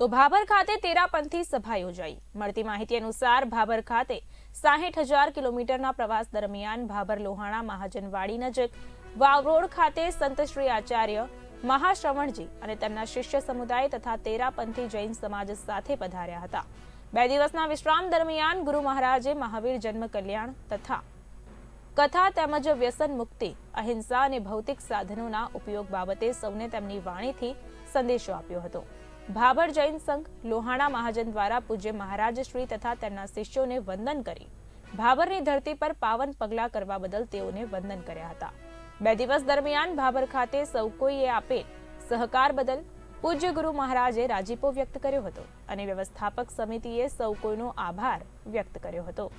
તો ભાભર ખાતે તેરાપંથી સભા યોજાઈ. મળતી માહિતી અનુસાર ભાભર ખાતે સાહીઠ હજાર કિલોમીટરના પ્રવાસ દરમિયાન ભાભર લોહાણા મહાજનવાડી નજીક વાવરોડ ખાતે સંત શ્રી આચાર્ય મહાશ્રવણજી અને તેમના શિષ્ય સમુદાય તથા તેરાપંથી જૈન સમાજ સાથે પધાર્યા હતા. બે દિવસના વિશ્રામ દરમિયાન ગુરુ મહારાજે મહાવીર જન્મ કલ્યાણ તથા કથા તેમજ વ્યસન મુક્તિ, અહિંસા અને ભૌતિક સાધનોના ઉપયોગ બાબતે સૌને તેમની વાણીથી સંદેશો આપ્યો હતો. ભાભર જૈન સંઘ લોહાણા મહાજન દ્વારા પૂજ્ય મહારાજશ્રી તથા તેમના શિષ્યોને વંદન કરી. ભાભરની ધરતી પર પાવન પગલાં કરવા બદલ તેઓને વંદન કર્યા હતા. બે દિવસ દરમિયાન ભાભર ખાતે સૌ કોઈએ આપેલ સહકાર બદલ પૂજ્ય ગુરુ મહારાજે રાજીપો વ્યક્ત કર્યો હતો અને વ્યવસ્થાપક સમિતિએ સૌ કોઈનો આભાર વ્યક્ત કર્યો હતો.